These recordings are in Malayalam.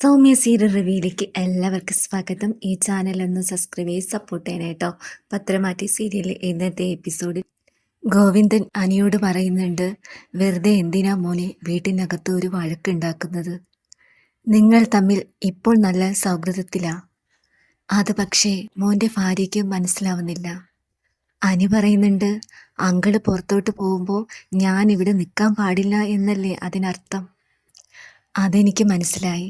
സൗമ്യ സീരിയൽ റിവ്യൂയിലേക്ക് എല്ലാവർക്കും സ്വാഗതം. ഈ ചാനൽ ഒന്ന് സബ്സ്ക്രൈബ് ചെയ്ത് സപ്പോർട്ട് ചെയ്യണം കേട്ടോ പത്രമാറ്റി സീരിയലിലെ ഇന്നത്തെ എപ്പിസോഡിൽ ഗോവിന്ദൻ അനിയോട് പറയുന്നുണ്ട് വെറുതെ എന്തിനാ മോനെ വീട്ടിനകത്ത് ഒരു വഴക്കുണ്ടാക്കുന്നത് നിങ്ങൾ തമ്മിൽ ഇപ്പോൾ നല്ല സൗഹൃദത്തിലാ. അത് പക്ഷേ മോന്റെ ഭാര്യയ്ക്ക് മനസ്സിലാവുന്നില്ല. അനി പറയുന്നുണ്ട് അങ്കിൾ പുറത്തോട്ട് പോകുമ്പോൾ ഞാൻ ഇവിടെ നിൽക്കാൻ പാടില്ല എന്നല്ലേ അതിനർത്ഥം? അതെനിക്ക് മനസ്സിലായി.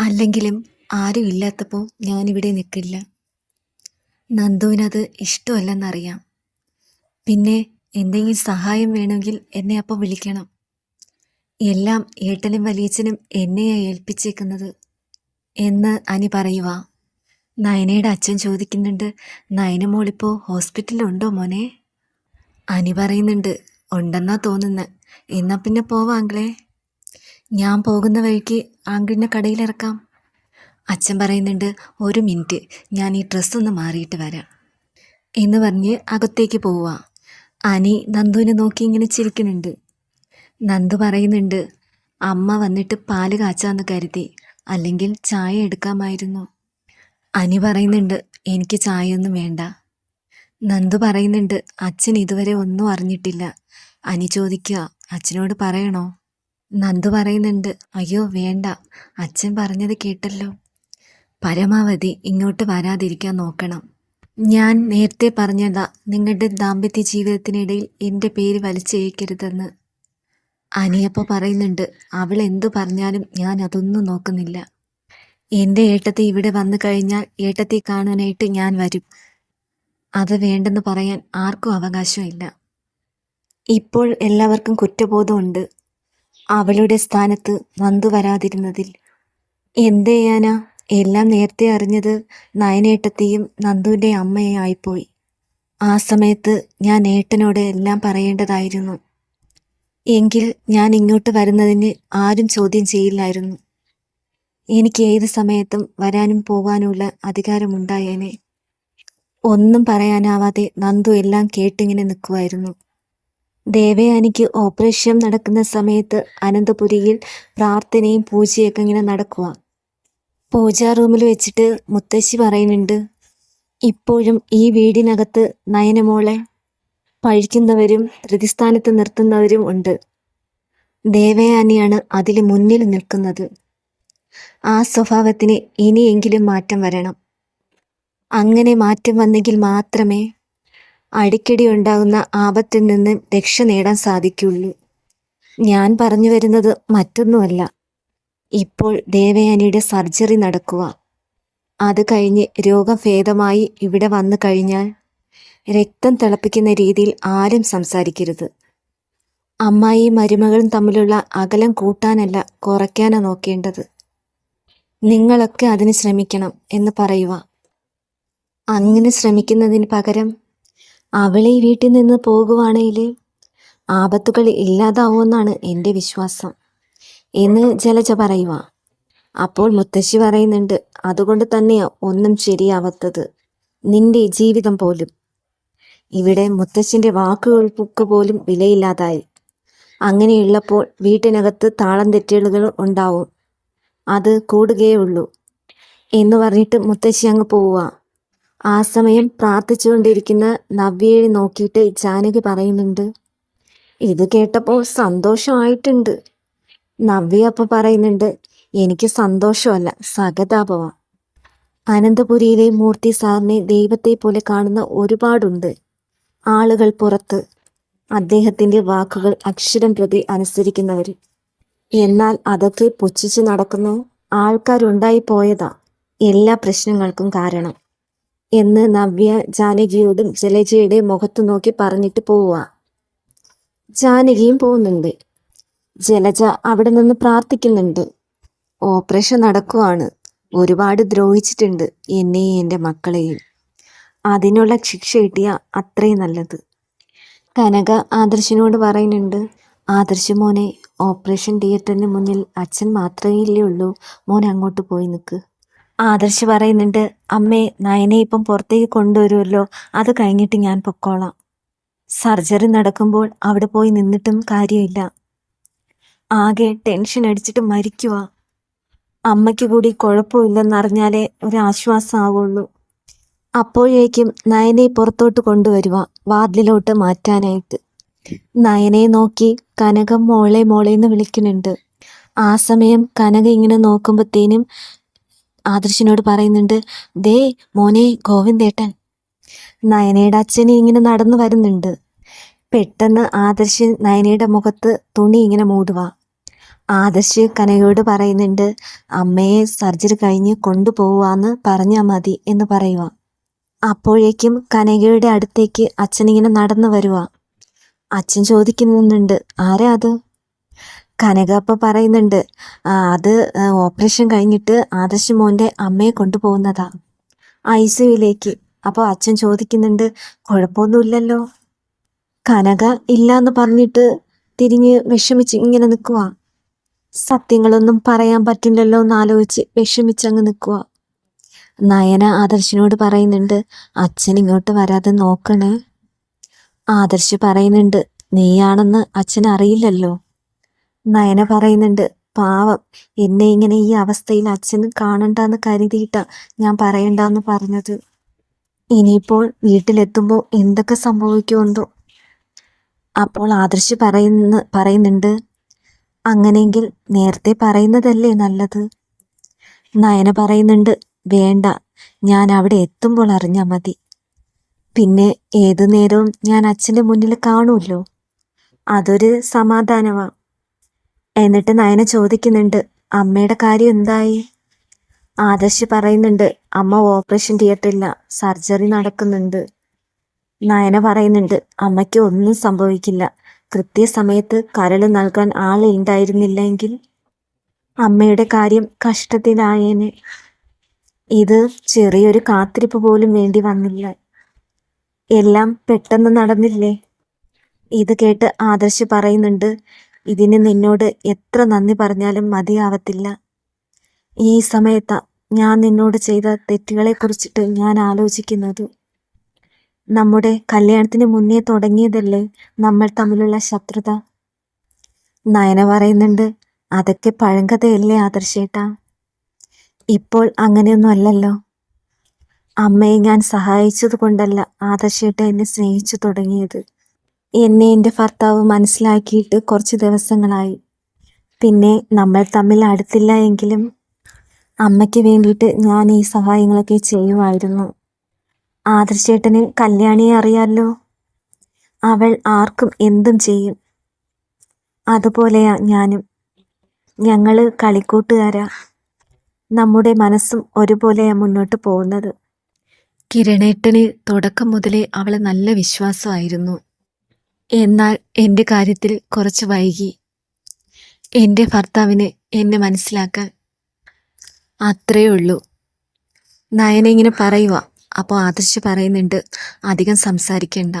അല്ലെങ്കിലും ആരും ഇല്ലാത്തപ്പോൾ ഞാനിവിടെ നിൽക്കില്ല. നന്ദുവിനത് ഇഷ്ടമല്ലെന്നറിയാം. പിന്നെ എന്തെങ്കിലും സഹായം വേണമെങ്കിൽ എന്നെ അപ്പോൾ വിളിക്കണം. എല്ലാം ഏട്ടനും വലിയച്ഛനും എന്നെയാണ് ഏൽപ്പിച്ചേക്കുന്നത് എന്ന് അനി പറയുക നയനയുടെ അച്ഛൻ ചോദിക്കുന്നുണ്ട് നയന മോളിപ്പോൾ ഹോസ്പിറ്റലുണ്ടോ മോനെ? അനി പറയുന്നുണ്ട് ഉണ്ടെന്നാ തോന്നുന്നത് എന്നാൽ പിന്നെ പോവാങ്ങളെ ഞാൻ പോകുന്ന വഴിക്ക് ആങ്കിളിനെ കടയിലിറക്കാം. അച്ഛൻ പറയുന്നുണ്ട് ഒരു മിനിറ്റ് ഞാൻ ഈ ഡ്രസ്സ് ഒന്ന് മാറിയിട്ട് വരാം. എന്ന് പറഞ്ഞ് അകത്തേക്ക് പോവുക അനി നന്ദുവിനെ നോക്കി ഇങ്ങനെ ചിരിക്കുന്നുണ്ട്. നന്ദു പറയുന്നുണ്ട് അമ്മ വന്നിട്ട് പാൽ കാച്ചാന്ന് കരുതി അല്ലെങ്കിൽ ചായ എടുക്കാമായിരുന്നു. അനി പറയുന്നുണ്ട് എനിക്ക് ചായയൊന്നും വേണ്ട. നന്ദു പറയുന്നുണ്ട് അച്ഛൻ ഇതുവരെ ഒന്നും അറിഞ്ഞിട്ടില്ല. അനി ചോദിക്കുക അച്ഛനോട് പറയണോ? നന്ദു പറയുന്നുണ്ട് അയ്യോ വേണ്ട. അച്ഛൻ പറഞ്ഞത് കേട്ടല്ലോ. പരമാവധി ഇങ്ങോട്ട് വരാതിരിക്കാൻ നോക്കണം. ഞാൻ നേരത്തെ പറഞ്ഞതാ നിങ്ങളുടെ ദാമ്പത്യ ജീവിതത്തിനിടയിൽ എന്റെ പേര് വലിച്ചേക്കരുതെന്ന്. അനിയപ്പ പറയുന്നുണ്ട് അവൾ എന്തു പറഞ്ഞാലും ഞാൻ അതൊന്നും നോക്കുന്നില്ല. എന്റെ ഏട്ടത്തി ഇവിടെ വന്നു കഴിഞ്ഞാൽ ഏട്ടത്തി കാണാനായിട്ട് ഞാൻ വരും. അത് വേണ്ടെന്ന് പറയാൻ ആർക്കും അവകാശമില്ല. ഇപ്പോൾ എല്ലാവർക്കും കുറ്റബോധമുണ്ട്. അവളുടെ സ്ഥാനത്ത് നന്ദു വരാതിരുന്നതിൽ. എന്ത് ചെയ്യാനാ എല്ലാം നേരത്തെ അറിഞ്ഞത് നയനേട്ടത്തെയും നന്ദുവിന്റെ അമ്മയെ ആയിപ്പോയി. ആ സമയത്ത് ഞാൻ ഏട്ടനോട് എല്ലാം പറയേണ്ടതായിരുന്നു. എങ്കിൽ ഞാൻ ഇങ്ങോട്ട് വരുന്നതിന് ആരും ചോദ്യം ചെയ്യില്ലായിരുന്നു. എനിക്ക് ഏത് സമയത്തും വരാനും പോകാനുമുള്ള അധികാരമുണ്ടായേനെ. ഒന്നും പറയാനാവാതെ നന്ദു എല്ലാം കേട്ടിങ്ങനെ നിൽക്കുമായിരുന്നു ദേവയാനിക്ക് ഓപ്പറേഷൻ നടക്കുന്ന സമയത്ത് അനന്തപുരിയിൽ പ്രാർത്ഥനയും പൂജയൊക്കെ ഇങ്ങനെ നടക്കുക പൂജാ റൂമിൽ വെച്ചിട്ട് മുത്തശ്ശി പറയുന്നുണ്ട് ഇപ്പോഴും ഈ വീടിനകത്ത് നയനമോളെ പഴിക്കുന്നവരും പ്രതിസ്ഥാനത്ത് നിർത്തുന്നവരും ഉണ്ട്. ദേവയാനിയാണ് അതിൽ മുന്നിൽ നിൽക്കുന്നത്. ആ സ്വഭാവത്തിന് ഇനിയെങ്കിലും മാറ്റം വരണം. അങ്ങനെ മാറ്റം വന്നെങ്കിൽ മാത്രമേ അടിക്കടി ഉണ്ടാകുന്ന ആപത്തിൽ നിന്ന് രക്ഷ നേടാൻ സാധിക്കുള്ളൂ. ഞാൻ പറഞ്ഞു വരുന്നത് മറ്റൊന്നുമല്ല. ഇപ്പോൾ ദേവയാനിയുടെ സർജറി നടക്കുക. അത് കഴിഞ്ഞ് രോഗം ഭേദമായി ഇവിടെ വന്നു കഴിഞ്ഞാൽ രക്തം തിളപ്പിക്കുന്ന രീതിയിൽ ആരും സംസാരിക്കരുത്. അമ്മായി മരുമകളും തമ്മിലുള്ള അകലം കൂട്ടാനല്ല കുറയ്ക്കാനാ നോക്കേണ്ടത്. നിങ്ങളൊക്കെ അതിന് ശ്രമിക്കണം എന്ന് പറയുക. അങ്ങനെ ശ്രമിക്കുന്നതിന് പകരം അവളെ വീട്ടിൽ നിന്ന് പോകുവാണെങ്കിൽ ആപത്തുകൾ ഇല്ലാതാവുമെന്നാണ് എന്റെ വിശ്വാസം. എന്ന് ജലജ പറയുക അപ്പോൾ മുത്തശ്ശി പറയുന്നുണ്ട് അതുകൊണ്ട് തന്നെയാ ഒന്നും ശരിയാവാത്തത്. നിന്റെ ജീവിതം പോലും. ഇവിടെ മുത്തശ്ശിന്റെ വാക്കുകൾക്ക് പോലും വിലയില്ലാതായി. അങ്ങനെയുള്ളപ്പോൾ വീട്ടിനകത്ത് താളം തെറ്റലുകൾ ഉണ്ടാവും. അത് കൂടുകയേ ഉള്ളൂ. എന്ന് പറഞ്ഞിട്ട് മുത്തശ്ശി അങ്ങ് പോവുക ആ സമയം പ്രാർത്ഥിച്ചുകൊണ്ടിരിക്കുന്ന നവ്യയെ നോക്കിയിട്ട് ജാനകി പറയുന്നുണ്ട് ഇത് കേട്ടപ്പോൾ സന്തോഷമായിട്ടുണ്ട്. നവ്യ അപ്പോൾ പറയുന്നുണ്ട് എനിക്ക് സന്തോഷമല്ല സഹതാപമാണ് അനന്തപുരിയിലെ മൂർത്തി സാറിനെ ദൈവത്തെ പോലെ കാണുന്ന ഒരുപാടുണ്ട്. ആളുകൾ പുറത്ത് അദ്ദേഹത്തിന്റെ വാക്കുകൾ അക്ഷരം പ്രതി അനുസരിക്കുന്നവർ എന്നാൽ അതൊക്കെ പുച്ഛിച്ച് നടക്കുന്നു ആൾക്കാരുണ്ടായി പോയതാ എല്ലാ പ്രശ്നങ്ങൾക്കും കാരണം. എന്ന് നവ്യ ജാനകിയോടും ജലജയുടെ മുഖത്ത് നോക്കി പറഞ്ഞിട്ട് പോവുക. ജാനകിയും പോകുന്നുണ്ട്. ജലജ അവിടെ നിന്ന് പ്രാർത്ഥിക്കുന്നുണ്ട്. ഓപ്പറേഷൻ നടക്കുവാണ്. ഒരുപാട് ദ്രോഹിച്ചിട്ടുണ്ട് എന്നെയും എന്റെ മക്കളെയും. അതിനുള്ള ശിക്ഷ കിട്ടിയ അത്രയും നല്ലത്. കനക ആദർശിനോട് പറയുന്നുണ്ട് ആദർശ മോനെ ഓപ്പറേഷൻ തിയേറ്ററിന് മുന്നിൽ അച്ഛൻ മാത്രമേ ഇല്ലേ ഉള്ളൂ. മോൻ അങ്ങോട്ട് പോയി നിൽക്ക് ആദർശ് പറയുന്നുണ്ട് അമ്മേ നയനെ ഇപ്പം പുറത്തേക്ക് കൊണ്ടുവരുമല്ലോ അത് കഴിഞ്ഞിട്ട് ഞാൻ പൊക്കോളാം. സർജറി നടക്കുമ്പോൾ അവിടെ പോയി നിന്നിട്ടും കാര്യമില്ല. ആകെ ടെൻഷൻ അടിച്ചിട്ട് മരിക്കുക അമ്മയ്ക്ക് കൂടി കുഴപ്പമില്ലെന്നറിഞ്ഞാലേ ഒരാശ്വാസമാവുള്ളൂ. അപ്പോഴേക്കും നയനെ പുറത്തോട്ട് കൊണ്ടുവരുക വാതിലിലോട്ട് മാറ്റാനായിട്ട്. നയനെ നോക്കി കനകം മോളെ മോളെ എന്ന് വിളിക്കുന്നുണ്ട്. ആ സമയം കനക ഇങ്ങനെ നോക്കുമ്പോഴത്തേനും ആദർശിനോട് പറയുന്നുണ്ട് ദേ മോനെ ഗോവിന്ദേട്ടൻ നയനയുടെ അച്ഛൻ ഇങ്ങനെ നടന്നു വരുന്നുണ്ട്. പെട്ടെന്ന് ആദർശൻ നയനയുടെ മുഖത്ത് തുണി ഇങ്ങനെ മൂടുക ആദർശ് കനകയോട് പറയുന്നുണ്ട് അമ്മയെ സർജറി കഴിഞ്ഞ് കൊണ്ടുപോവാന്ന് പറഞ്ഞാൽ മതി എന്ന് പറയുക അപ്പോഴേക്കും കനകയുടെ അടുത്തേക്ക് അച്ഛനിങ്ങനെ നടന്നു വരുക അച്ഛൻ ചോദിക്കുന്നുണ്ട് ആരാ അത്? കനക അപ്പം പറയുന്നുണ്ട് അത് ഓപ്പറേഷൻ കഴിഞ്ഞിട്ട് ആദർശ് മോന്റെ അമ്മയെ കൊണ്ടുപോകുന്നതാ ഐ സിയുയിലേക്ക് അപ്പോൾ അച്ഛൻ ചോദിക്കുന്നുണ്ട് കുഴപ്പമൊന്നുമില്ലല്ലോ? കനക ഇല്ലാന്ന് പറഞ്ഞിട്ട് തിരിഞ്ഞ് വിഷമിച്ച് ഇങ്ങനെ നിൽക്കുക സത്യങ്ങളൊന്നും പറയാൻ പറ്റില്ലല്ലോ എന്ന് ആലോചിച്ച് വിഷമിച്ചങ്ങ് നിൽക്കുക നയന ആദർശിനോട് പറയുന്നുണ്ട് അച്ഛൻ ഇങ്ങോട്ട് വരാതെ നോക്കണേ. ആദർശ് പറയുന്നുണ്ട് നീയാണെന്ന് അച്ഛൻ അറിയില്ലല്ലോ. നയന പറയുന്നുണ്ട് പാവം എന്നെ ഇങ്ങനെ ഈ അവസ്ഥയിൽ അച്ഛന് കാണണ്ടെന്ന് കരുതിയിട്ടാ ഞാൻ പറയണ്ടെന്ന് പറഞ്ഞത്. ഇനിയിപ്പോൾ വീട്ടിലെത്തുമ്പോൾ എന്തൊക്കെ സംഭവിക്കുമെന്തോ. അപ്പോൾ ആദർശ് പറയുന്ന പറയുന്നുണ്ട് അങ്ങനെയെങ്കിൽ നേരത്തെ പറയുന്നതല്ലേ നല്ലത്? നയന പറയുന്നുണ്ട് വേണ്ട ഞാൻ അവിടെ എത്തുമ്പോൾ അറിഞ്ഞാൽ മതി. പിന്നെ ഏതു നേരവും ഞാൻ അച്ഛന്റെ മുന്നിൽ കാണുമല്ലോ. അതൊരു സമാധാനമാ. എന്നിട്ട് നയന ചോദിക്കുന്നുണ്ട് അമ്മയുടെ കാര്യം എന്തായി? ആദർശ് പറയുന്നുണ്ട് അമ്മ ഓപ്പറേഷൻ തിയേറ്ററില്ല സർജറി നടക്കുന്നുണ്ട്. നയന പറയുന്നുണ്ട് അമ്മയ്ക്ക് ഒന്നും സംഭവിക്കില്ല. കൃത്യസമയത്ത് കരൾ നൽകാൻ ആളുണ്ടായിരുന്നില്ലെങ്കിൽ അമ്മയുടെ കാര്യം കഷ്ടത്തിലായേനെ. ഇത് ചെറിയൊരു കാത്തിരിപ്പ് പോലും വേണ്ടി വന്നില്ല. എല്ലാം പെട്ടെന്ന് നടന്നില്ലേ? ഇത് കേട്ട് ആദർശ് പറയുന്നുണ്ട് ഇതിന് നിന്നോട് എത്ര നന്ദി പറഞ്ഞാലും മതിയാവത്തില്ല. ഈ സമയത്ത ഞാൻ നിന്നോട് ചെയ്ത തെറ്റുകളെ കുറിച്ചിട്ട് ഞാൻ ആലോചിക്കുന്നത്. നമ്മുടെ കല്യാണത്തിന് മുന്നേ തുടങ്ങിയതല്ലേ നമ്മൾ തമ്മിലുള്ള ശത്രുത? നയന പറയുന്നുണ്ട് അതൊക്കെ പഴങ്കഥയല്ലേ ആദർശേട്ടാ? ഇപ്പോൾ അങ്ങനെയൊന്നും അല്ലല്ലോ. അമ്മയെ ഞാൻ സഹായിച്ചത് കൊണ്ടല്ല ആദർശേട്ട എന്നെ സ്നേഹിച്ചു തുടങ്ങിയത്. എന്നെ എന്റെ ഭർത്താവ് മനസ്സിലാക്കിയിട്ട് കുറച്ച് ദിവസങ്ങളായി. പിന്നെ നമ്മൾ തമ്മിൽ അടുത്തില്ല എങ്കിലും അമ്മയ്ക്ക് വേണ്ടിയിട്ട് ഞാൻ ഈ സഹായങ്ങളൊക്കെ ചെയ്യുമായിരുന്നു. ആദർശേട്ടന് കല്യാണിയെ അറിയാമല്ലോ അവൾ ആർക്കും എന്തും ചെയ്യും. അതുപോലെയാ ഞാനും. ഞങ്ങൾ കളിക്കൂട്ടുകാരാ. നമ്മുടെ മനസ്സും ഒരുപോലെയാ മുന്നോട്ട് പോകുന്നത്. കിരണേട്ടന് തുടക്കം മുതലേ അവളെ നല്ല വിശ്വാസമായിരുന്നു. എന്നാൽ എന്റെ കാര്യത്തിൽ കുറച്ച് വൈകി. എന്റെ ഭർത്താവിന് എന്നെ മനസ്സിലാക്കാൻ അത്രേ ഉള്ളൂ. നയന ഇങ്ങനെ പറയുക അപ്പോൾ ആദർശ് പറയുന്നുണ്ട് അധികം സംസാരിക്കണ്ട.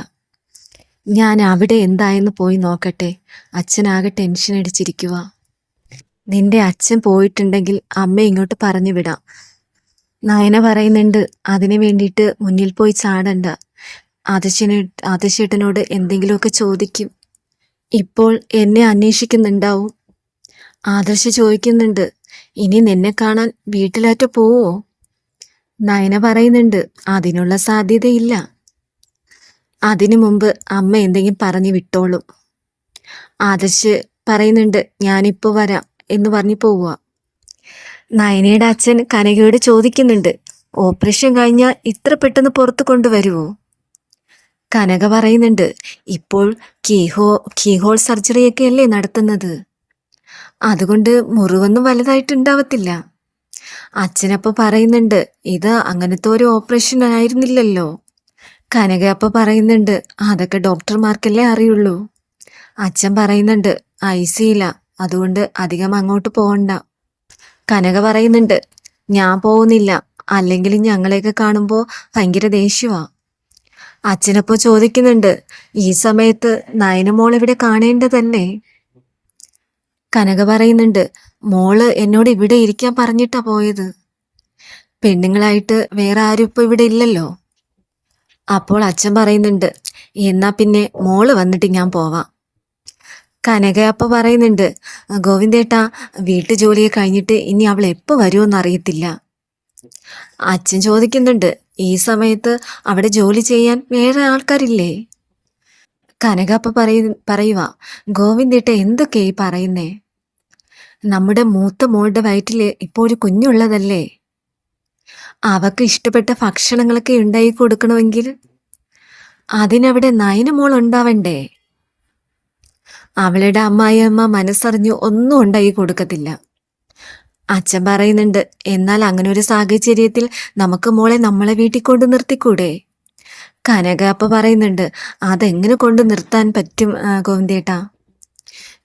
ഞാൻ അവിടെ എന്തായെന്ന് പോയി നോക്കട്ടെ. അച്ഛനാകെ ടെൻഷൻ അടിച്ചിരിക്കുക നിന്റെ അച്ഛൻ പോയിട്ടുണ്ടെങ്കിൽ അമ്മ ഇങ്ങോട്ട് പറഞ്ഞു വിടാം. നയന പറയുന്നുണ്ട് അതിനു വേണ്ടിയിട്ട് മുന്നിൽ പോയി ചാടണ്ട. ആദർശന് അതിശേട്ടനോട് എന്തെങ്കിലുമൊക്കെ ചോദിക്കും. ഇപ്പോൾ എന്നെ അന്വേഷിക്കുന്നുണ്ടാവും. ആദർശ ചോദിക്കുന്നുണ്ട് ഇനി നിന്നെ കാണാൻ വീട്ടിലാറ്റ പോവോ? നയന പറയുന്നുണ്ട് അതിനുള്ള സാധ്യതയില്ല. അതിനു മുമ്പ് അമ്മ എന്തെങ്കിലും പറഞ്ഞു വിട്ടോളും. ആദർശ് പറയുന്നുണ്ട് ഞാനിപ്പോൾ വരാം എന്ന് പറഞ്ഞു പോവുക. നയനയുടെ അച്ഛൻ കനകയോട് ചോദിക്കുന്നുണ്ട് ഓപ്പറേഷൻ കഴിഞ്ഞാൽ ഇത്ര പെട്ടെന്ന് പുറത്ത് കൊണ്ടുവരുമോ കനക പറയുന്നുണ്ട് ഇപ്പോൾ കീഹോ കീഹോൾ സർജറിയൊക്കെ അല്ലേ നടത്തുന്നത്? അതുകൊണ്ട് മുറിവൊന്നും വലുതായിട്ടുണ്ടാവത്തില്ല. അച്ഛനപ്പോൾ പറയുന്നുണ്ട് ഇത് അങ്ങനത്തെ ഒരു ഓപ്പറേഷൻ ആയിരുന്നില്ലല്ലോ. കനക അപ്പോൾ പറയുന്നുണ്ട് അതൊക്കെ ഡോക്ടർമാർക്കല്ലേ അറിയുള്ളൂ. അച്ഛൻ പറയുന്നുണ്ട് ഐ സിയില്ല അതുകൊണ്ട് അധികം അങ്ങോട്ട് പോകണ്ട കനക പറയുന്നുണ്ട് ഞാൻ പോകുന്നില്ല അല്ലെങ്കിൽ ഞങ്ങളെയൊക്കെ കാണുമ്പോൾ ഭയങ്കര ദേഷ്യമാ അച്ഛനപ്പോൾ ചോദിക്കുന്നുണ്ട് ഈ സമയത്ത് നയനമോൾ ഇവിടെ കാണേണ്ടതല്ലേ? കനക പറയുന്നുണ്ട് മോൾ എന്നോട് ഇവിടെ ഇരിക്കാൻ പറഞ്ഞിട്ടാ പോയത്. പെണ്ണുങ്ങളായിട്ട് വേറെ ആരും ഇപ്പോൾ ഇവിടെ ഇല്ലല്ലോ. അപ്പോൾ അച്ഛൻ പറയുന്നുണ്ട് എന്നാ പിന്നെ മോൾ വന്നിട്ട് ഞാൻ പോവാം. കനക അപ്പ പറയുന്നുണ്ട് ഗോവിന്ദേട്ടാ വീട്ടു ജോലിയെ കഴിഞ്ഞിട്ട് ഇനി അവൾ എപ്പോ വരുമെന്ന് അറിയത്തില്ല. അച്ഛൻ ചോദിക്കുന്നുണ്ട് ഈ സമയത്ത് അവിടെ ജോലി ചെയ്യാൻ വേറെ ആൾക്കാരില്ലേ? കനകാപ്പ പറയ പറയുക എന്തൊക്കെ ഈ പറയുന്നേ? നമ്മുടെ മൂത്ത മോളുടെ വയറ്റിൽ ഇപ്പോൾ ഒരു കുഞ്ഞുള്ളതല്ലേ? അവക്ക് ഇഷ്ടപ്പെട്ട ഭക്ഷണങ്ങളൊക്കെ ഉണ്ടായി കൊടുക്കണമെങ്കിൽ അതിനവിടെ നയന മോൾ ഉണ്ടാവണ്ടേ? അവളുടെ അമ്മായിയമ്മ മനസ്സറിഞ്ഞു ഒന്നും ഉണ്ടായി കൊടുക്കത്തില്ല. അച്ഛൻ പറയുന്നുണ്ട് എന്നാൽ അങ്ങനെ ഒരു സാഹചര്യത്തിൽ നമുക്ക് മോളെ നമ്മളെ വീട്ടിൽ കൊണ്ട് നിർത്തിക്കൂടെ? കനക അപ്പ പറയുന്നുണ്ട് അതെങ്ങനെ കൊണ്ട് നിർത്താൻ പറ്റും ഗോവിന്ദേട്ടാ?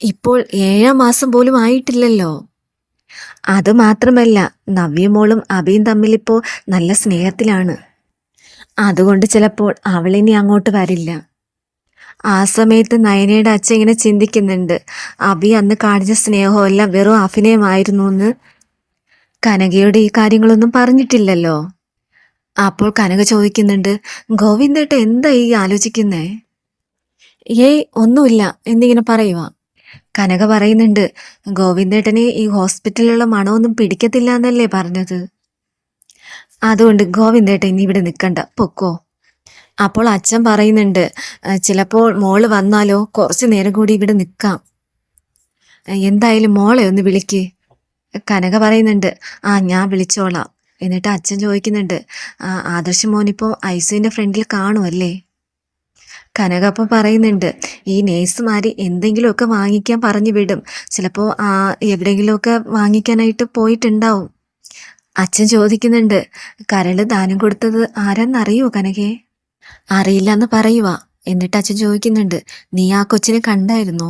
ഇപ്പോൾ ഏഴാം മാസം പോലും ആയിട്ടില്ലല്ലോ. അത് മാത്രമല്ല നവ്യമോളും അബിയും തമ്മിലിപ്പോൾ നല്ല സ്നേഹത്തിലാണ്. അതുകൊണ്ട് ചിലപ്പോൾ അവളിനി അങ്ങോട്ട് വരില്ല. ആ സമയത്ത് നയനയുടെ അച്ഛൻ ഇങ്ങനെ ചിന്തിക്കുന്നുണ്ട് അബി അന്ന് കാണിച്ച സ്നേഹമെല്ലാം വെറും അഭിനയമായിരുന്നു എന്ന്. കനകയോട് ഈ കാര്യങ്ങളൊന്നും പറഞ്ഞിട്ടില്ലല്ലോ? അപ്പോൾ കനക ചോദിക്കുന്നുണ്ട് ഗോവിന്ദേട്ട എന്താ ഈ ആലോചിക്കുന്നേ? ഏയ് ഒന്നുമില്ല എന്നിങ്ങനെ പറയുക കനക പറയുന്നുണ്ട് ഗോവിന്ദേട്ടനെ ഈ ഹോസ്പിറ്റലിലുള്ള മണമൊന്നും പിടിക്കത്തില്ല എന്നല്ലേ പറഞ്ഞത്? അതുകൊണ്ട് ഗോവിന്ദേട്ടൻ ഇനി ഇവിടെ നിൽക്കണ്ട പൊക്കോ. അപ്പോൾ അച്ഛൻ പറയുന്നുണ്ട് ചിലപ്പോൾ മോൾ വന്നാലോ കുറച്ചു നേരം കൂടി ഇവിടെ നിൽക്കാം. എന്തായാലും മോളെ ഒന്ന് വിളിക്ക്. കനക പറയുന്നുണ്ട് ആ ഞാൻ വിളിച്ചോളാം എന്നിട്ട് അച്ഛൻ ചോദിക്കുന്നുണ്ട് "ആ, ആദർശ് മോനിപ്പോൾ ഐസുവിന്റെ ഫ്രണ്ടിൽ കാണുമല്ലേ കനക അപ്പം പറയുന്നുണ്ട് ഈ നേഴ്സുമാര് എന്തെങ്കിലുമൊക്കെ വാങ്ങിക്കാൻ പറഞ്ഞു വിടും ചിലപ്പോൾ എവിടെയെങ്കിലുമൊക്കെ വാങ്ങിക്കാനായിട്ട് പോയിട്ടുണ്ടാവും. അച്ഛൻ ചോദിക്കുന്നുണ്ട് കരൾ ദാനം കൊടുത്തത് ആരാന്നറിയോ കനകേ? അറിയില്ല എന്ന് പറയുക എന്നിട്ട് അച്ഛൻ ചോദിക്കുന്നുണ്ട് നീ ആ കൊച്ചിനെ കണ്ടായിരുന്നോ?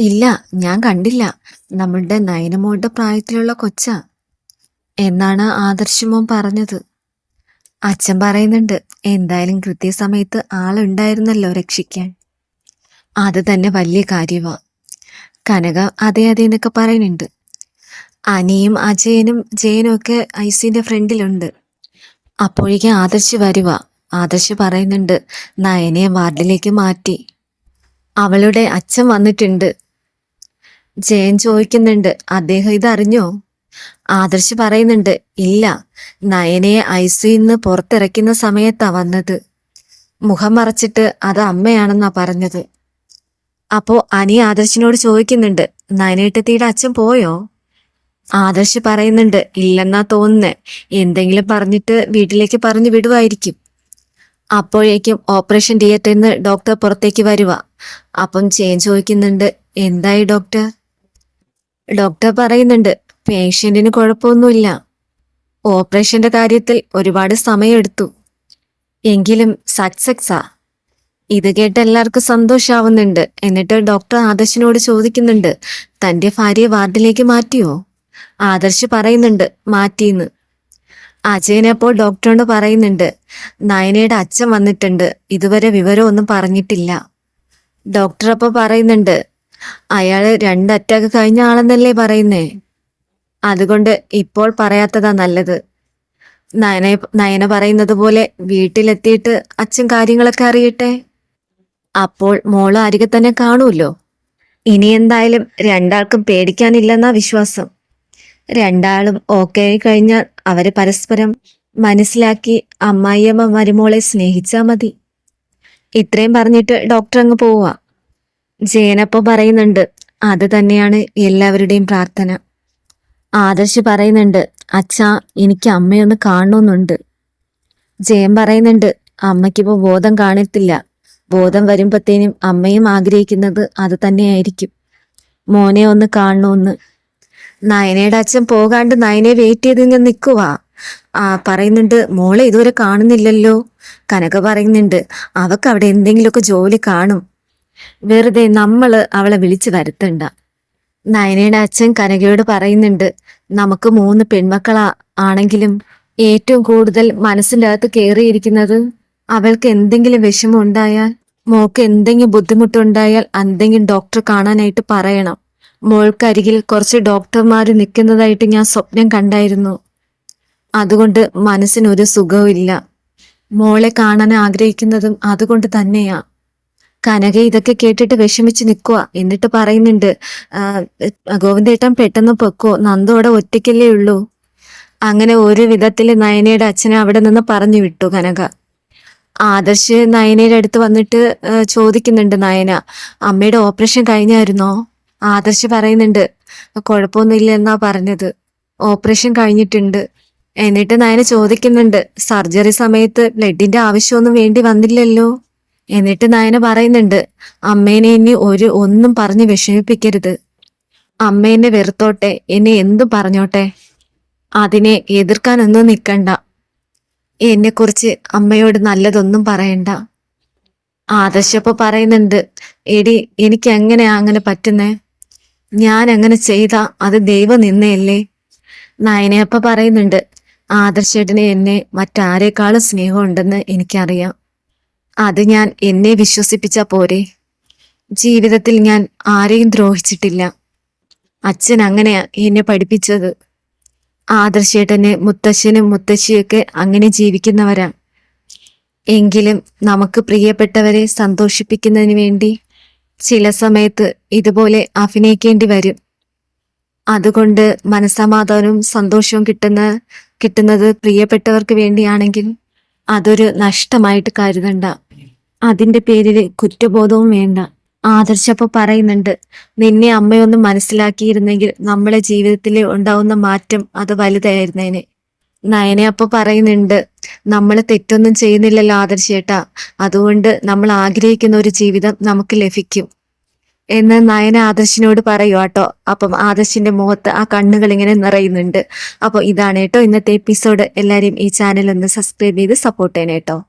ഇല്ല ഞാൻ കണ്ടില്ല. നമ്മളുടെ നയനമോളുടെ പ്രായത്തിലുള്ള കൊച്ചാ. എന്നാണ് ആദർശമോൻ പറഞ്ഞത്. അച്ഛൻ പറയുന്നുണ്ട് എന്തായാലും കൃത്യസമയത്ത് ആളുണ്ടായിരുന്നല്ലോ രക്ഷിക്കാൻ. അത് തന്നെ വലിയ കാര്യമാ കനക അതെ അതെ എന്നൊക്കെ പറയുന്നുണ്ട്. അനിയും അജയനും ജയനും ഒക്കെ ഐസിന്റെ ഫ്രണ്ടിലുണ്ട്. അപ്പോഴേക്കും ആദർശ് വരുക ആദർശ് പറയുന്നുണ്ട് നയനെ വാർഡിലേക്ക് മാറ്റി. അവളുടെ അച്ഛൻ വന്നിട്ടുണ്ട്. ജയൻ ചോദിക്കുന്നുണ്ട് അദ്ദേഹം ഇതറിഞ്ഞോ? ആദർശ് പറയുന്നുണ്ട് ഇല്ല നയനയെ ഐസിന്ന് പുറത്തിറക്കുന്ന സമയത്താ വന്നത്. മുഖം മറച്ചിട്ട് അത് അമ്മയാണെന്നാ പറഞ്ഞത്. അപ്പോ അനി ആദർശിനോട് ചോദിക്കുന്നുണ്ട് നയനേട്ടത്തിയുടെ അച്ഛൻ പോയോ? ആദർശ് പറയുന്നുണ്ട് ഇല്ലെന്നാ തോന്നുന്നേ. എന്തെങ്കിലും പറഞ്ഞിട്ട് വീട്ടിലേക്ക് പറഞ്ഞു വിടുവായിരിക്കും. അപ്പോഴേക്കും ഓപ്പറേഷൻ തിയേറ്ററിൽ നിന്ന് ഡോക്ടർ പുറത്തേക്ക് വരുക അപ്പം ചേഞ്ച് ചോദിക്കുന്നുണ്ട് എന്തായി ഡോക്ടർ? ഡോക്ടർ പറയുന്നുണ്ട് പേഷ്യന്റിന് കുഴപ്പമൊന്നുമില്ല. ഓപ്പറേഷന്റെ കാര്യത്തിൽ ഒരുപാട് സമയമെടുത്തു. എങ്കിലും സക്സസ്സാ ഇത് കേട്ട് എല്ലാവർക്കും സന്തോഷാവുന്നുണ്ട്. എന്നിട്ട് ഡോക്ടർ ആദർശിനോട് ചോദിക്കുന്നുണ്ട് തന്റെ ഭാര്യയെ വാർഡിലേക്ക് മാറ്റിയോ? ആദർശ് പറയുന്നുണ്ട് മാറ്റിന്ന്. അജയൻ അപ്പോൾ ഡോക്ടറോട് പറയുന്നുണ്ട് നയനയുടെ അച്ഛൻ വന്നിട്ടുണ്ട് ഇതുവരെ വിവരം ഒന്നും പറഞ്ഞിട്ടില്ല. ഡോക്ടർ അപ്പോൾ പറയുന്നുണ്ട് അയാൾ രണ്ട് അറ്റാക്ക് കഴിഞ്ഞ ആളെന്നല്ലേ പറയുന്നേ? അതുകൊണ്ട് ഇപ്പോൾ പറയാത്തതാ നല്ലത്. നയന നയന പറയുന്നത് പോലെ വീട്ടിലെത്തിയിട്ട് അച്ഛൻ കാര്യങ്ങളൊക്കെ അറിയട്ടെ? അപ്പോൾ മോൾ അരികെ തന്നെ കാണുമല്ലോ? ഇനി എന്തായാലും രണ്ടാൾക്കും പേടിക്കാനില്ലെന്നാ വിശ്വാസം. രണ്ടാളും ഓക്കെ ആയി കഴിഞ്ഞാൽ അവർ പരസ്പരം മനസ്സിലാക്കി അമ്മായിയമ്മ മരുമോളെ സ്നേഹിച്ചാ മതി. ഇത്രയും പറഞ്ഞിട്ട് ഡോക്ടർ അങ്ങ് പോവുക ജയനപ്പോ പറയുന്നുണ്ട് അത് തന്നെയാണ് എല്ലാവരുടെയും പ്രാർത്ഥന. ആദർശ് പറയുന്നുണ്ട് അച്ഛാ എനിക്ക് അമ്മയൊന്ന് കാണണമെന്നുണ്ട് ജയൻ പറയുന്നുണ്ട് അമ്മയ്ക്കിപ്പോ ബോധം കാണത്തില്ല. ബോധം വരുമ്പത്തേനും അമ്മയും ആഗ്രഹിക്കുന്നത് അത് തന്നെയായിരിക്കും. മോനെ ഒന്ന് കാണണമെന്ന് നയനയുടെ അച്ഛൻ പോകാണ്ട് നയനെ വെയിറ്റ് ചെയ്ത് ഇങ്ങനെ നിൽക്കുവാ ആ പറയുന്നുണ്ട് മോളെ ഇതുവരെ കാണുന്നില്ലല്ലോ. കനക പറയുന്നുണ്ട് അവക്ക് അവിടെ എന്തെങ്കിലുമൊക്കെ ജോലി കാണും. വെറുതെ നമ്മൾ അവളെ വിളിച്ചു വരുത്തണ്ട. നയനയുടെ അച്ഛൻ കനകയോട് പറയുന്നുണ്ട് നമുക്ക് മൂന്ന് പെൺമക്കളാ ആണെങ്കിലും ഏറ്റവും കൂടുതൽ മനസ്സിന്റെ അകത്ത് കയറിയിരിക്കുന്നത് അവൾക്ക് എന്തെങ്കിലും വിഷമം ഉണ്ടായാൽ മോക്ക് എന്തെങ്കിലും ബുദ്ധിമുട്ടുണ്ടായാൽ എന്തെങ്കിലും ഡോക്ടർ കാണാനായിട്ട് പറയണം. മോൾക്കരികിൽ കുറച്ച് ഡോക്ടർമാർ നിൽക്കുന്നതായിട്ട് ഞാൻ സ്വപ്നം കണ്ടായിരുന്നു. അതുകൊണ്ട് മനസ്സിനൊരു സുഖവും മോളെ കാണാൻ ആഗ്രഹിക്കുന്നതും അതുകൊണ്ട് തന്നെയാ. കനക ഇതൊക്കെ കേട്ടിട്ട് വിഷമിച്ച് നിൽക്കുക എന്നിട്ട് പറയുന്നുണ്ട് "ആ, ഗോവിന്ദേട്ടൻ പെട്ടെന്ന് പൊക്കോ. നന്ദോടെ ഒറ്റയ്ക്കല്ലേ ഉള്ളൂ. അങ്ങനെ ഒരു വിധത്തിൽ നയനയുടെ അച്ഛനെ അവിടെ നിന്ന് പറഞ്ഞു വിട്ടു കനക. ആദർശ് നയനയുടെ അടുത്ത് വന്നിട്ട് ചോദിക്കുന്നുണ്ട് നയന അമ്മയുടെ ഓപ്പറേഷൻ കഴിഞ്ഞായിരുന്നോ? ആദർശ് പറയുന്നുണ്ട് കുഴപ്പമൊന്നുമില്ല എന്നാ പറഞ്ഞത്. ഓപ്പറേഷൻ കഴിഞ്ഞിട്ടുണ്ട്. എന്നിട്ട് നയന ചോദിക്കുന്നുണ്ട് സർജറി സമയത്ത് ബ്ലഡിന്റെ ആവശ്യമൊന്നും വേണ്ടി വന്നില്ലല്ലോ? എന്നിട്ട് നയന പറയുന്നുണ്ട് അമ്മേനെ ഇനി ഒരു ഒന്നും പറഞ്ഞ് വിഷമിപ്പിക്കരുത്. അമ്മേനെ വെറുത്തോട്ടെ എന്നെ എന്തും പറഞ്ഞോട്ടെ. അതിനെ എതിർക്കാനൊന്നും നിൽക്കണ്ട എന്നെക്കുറിച്ച് അമ്മയോട് നല്ലതൊന്നും പറയണ്ട. ആദർശപ്പോ പറയുന്നുണ്ട് എടി എനിക്ക് എങ്ങനെയാ അങ്ങനെ പറ്റുന്നേ? ഞാൻ അങ്ങനെ ചെയ്ത അത് ദൈവം നിന്നയല്ലേ? നയനയപ്പ പറയുന്നുണ്ട് ആദർശേട്ടന് എന്നെ മറ്റാരേക്കാളും സ്നേഹമുണ്ടെന്ന് എനിക്കറിയാം. അത് ഞാൻ എന്നെ വിശ്വസിപ്പിച്ച പോരെ. ജീവിതത്തിൽ ഞാൻ ആരെയും ദ്രോഹിച്ചിട്ടില്ല. അച്ഛൻ അങ്ങനെയാ എന്നെ പഠിപ്പിച്ചത്. ആദർശേട്ടനെ മുത്തശ്ശനും മുത്തശ്ശിയൊക്കെ അങ്ങനെ ജീവിക്കുന്നവരാ. എങ്കിലും നമുക്ക് പ്രിയപ്പെട്ടവരെ സന്തോഷിപ്പിക്കുന്നതിന് വേണ്ടി ചില സമയത്ത് ഇതുപോലെ അഭിനയിക്കേണ്ടി വരും. അതുകൊണ്ട് മനസ്സമാധാനവും സന്തോഷവും കിട്ടുന്ന കിട്ടുന്നത് പ്രിയപ്പെട്ടവർക്ക് വേണ്ടിയാണെങ്കിൽ അതൊരു നഷ്ടമായിട്ട് കരുതണ്ട. അതിന്റെ പേരിൽ കുറ്റബോധവും വേണ്ട. ആദർശപ്പോ പറയുന്നുണ്ട് നിന്നെ അമ്മയൊന്നും മനസ്സിലാക്കിയിരുന്നെങ്കിൽ നമ്മളെ ജീവിതത്തിൽ ഉണ്ടാവുന്ന മാറ്റം അത് വലുതായിരുന്നേനെ. നയനെ അപ്പൊ പറയുന്നുണ്ട് നമ്മൾ തെറ്റൊന്നും ചെയ്യുന്നില്ലല്ലോ ആദർശേട്ടാ അതുകൊണ്ട് നമ്മൾ ആഗ്രഹിക്കുന്ന ഒരു ജീവിതം നമുക്ക് ലഭിക്കും. എന്ന് നയന ആദർശിനോട് പറയൂ കേട്ടോ. അപ്പം ആദർശിന്റെ മുഖത്ത് ആ കണ്ണുകൾ ഇങ്ങനെ നിറയുന്നുണ്ട്. അപ്പോൾ ഇതാണ് കേട്ടോ ഇന്നത്തെ എപ്പിസോഡ് എല്ലാവരും ഈ ചാനൽ ഒന്ന് സബ്സ്ക്രൈബ് ചെയ്ത് സപ്പോർട്ട് ചെയ്യണം കേട്ടോ.